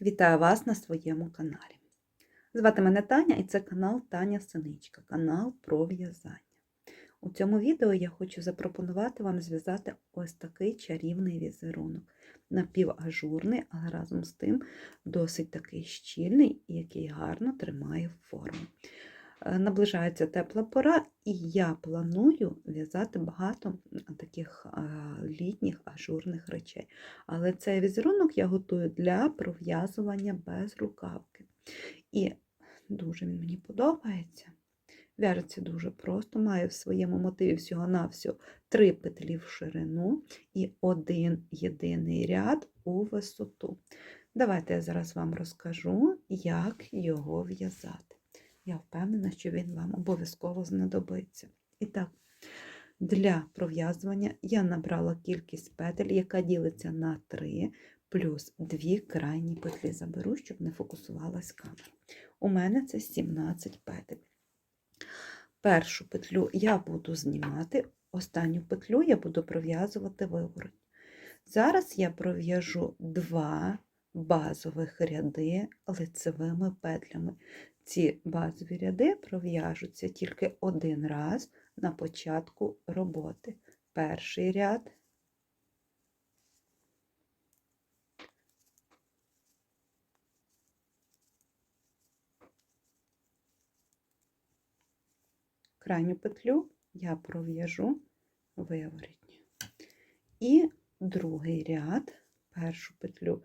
Вітаю вас на своєму каналі. Звати мене Таня і це канал Таня Синичка, канал про в'язання. У цьому відео я хочу запропонувати вам зв'язати ось такий чарівний візерунок. Напіважурний, але разом з тим досить такий щільний, який гарно тримає форму. Е, Наближається тепла пора, і я планую в'язати багато таких е, літніх ажурних речей. Але цей візерунок я готую для пров'язування без рукавки. І дуже він мені подобається. В'яжеться дуже просто, має в своєму мотиві всього-навсього три петлі в ширину і один єдиний ряд у висоту. Давайте я зараз вам розкажу, як його в'язати. Я впевнена, що він вам обов'язково знадобиться. І так, для пров'язування я набрала кількість петель, яка ділиться на 3 плюс 2 крайні петлі. Заберу, щоб не фокусувалась камера. У мене це 17 петель. Першу петлю я буду знімати, останню петлю я буду пров'язувати вивороть. Зараз я пров'яжу два базових ряди лицевими петлями. Ці базові ряди пров'яжуться тільки один раз на початку роботи. Перший ряд, крайню петлю я пров'яжу виворітню. І другий ряд, першу петлю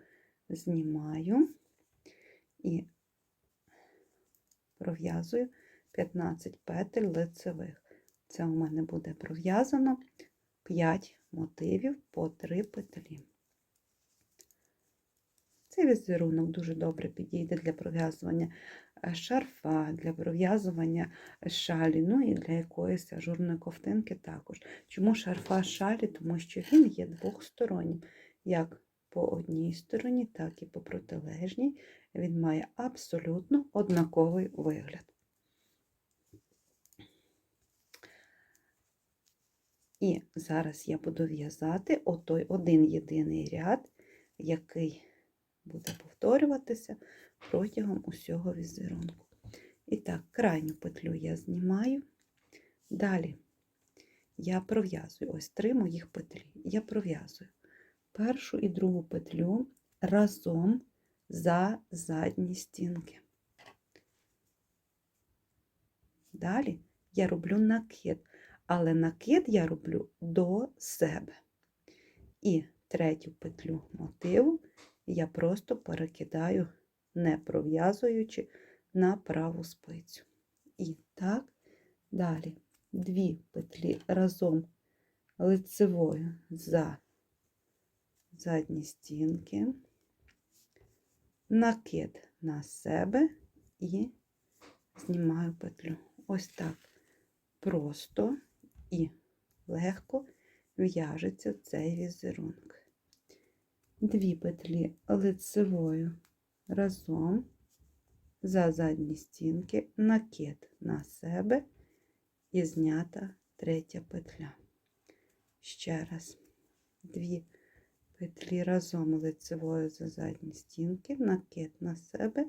знімаю і пров'язую 15 петель лицевих. Це у мене буде пров'язано 5 мотивів по 3 петлі. Цей візерунок дуже добре підійде для пров'язування шарфа, для пров'язування шалі, ну і для якоїсь ажурної ковтинки також. Чому шарфа шалі? Тому що він є двохстороннім, як по одній стороні, так і по протилежній. Він має абсолютно однаковий вигляд. І зараз я буду в'язати отой один єдиний ряд, який буде повторюватися протягом усього візерунку. І так, крайню петлю я знімаю. Далі я пров'язую ось три моїх петлі. Я пров'язую першу і другу петлю разом за задні стінки. Далі я роблю накид, але накид я роблю до себе. І третю петлю мотиву я просто перекидаю, не пров'язуючи на праву спицю. І так, далі дві петлі разом лицевою за задні стінки, накид на себе і знімаю петлю. Ось так просто і легко в'яжеться цей візерунок. Дві петлі лицевою разом за задні стінки, накид на себе і знята третя петля. Ще раз дві петлі разом лицевою за задні стінки, накид на себе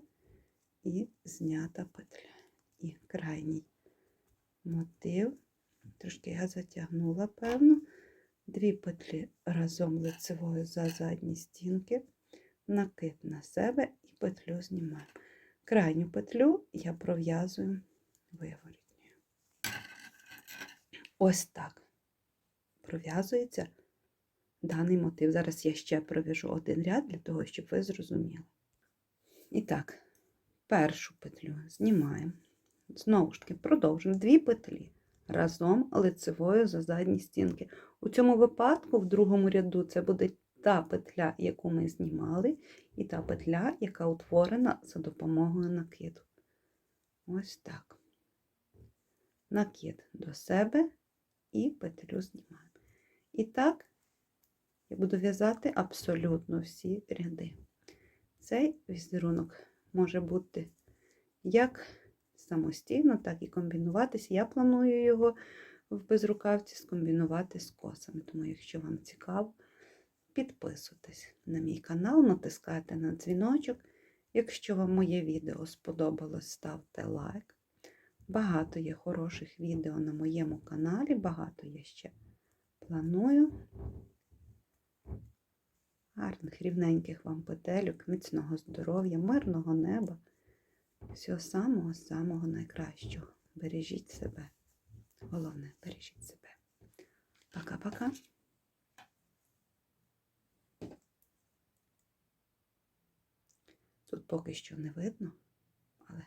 і знята петля. І крайній мотив, трошки я затягнула, певно, дві петлі разом лицевою за задні стінки, накид на себе і петлю знімаю. Крайню петлю я пров'язую виворітньою. Ось так пров'язується даний мотив. Зараз я ще пров'яжу один ряд для того, щоб ви зрозуміли. І так, першу петлю знімаємо. Знову ж таки, продовжуємо дві петлі разом лицевою за задні стінки. У цьому випадку, в другому ряду, це буде та петля, яку ми знімали, і та петля, яка утворена за допомогою накиду. Ось так. Накид до себе і петлю знімаємо. І так, я буду в'язати абсолютно всі ряди. Цей візерунок може бути як самостійно, так і комбінуватися. Я планую його в безрукавці скомбінувати з косами. Тому, якщо вам цікаво, підписуйтесь на мій канал, натискайте на дзвіночок, Якщо вам моє відео сподобалось, ставте лайк. Багато є хороших відео на моєму каналі, багато я ще планую. Гарних, рівненьких вам петелюк, міцного здоров'я, мирного неба. Всього самого-самого найкращого. Бережіть себе. Головне, бережіть себе. Пока-пока. Тут поки що не видно, але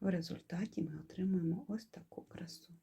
в результаті ми отримуємо ось таку красу.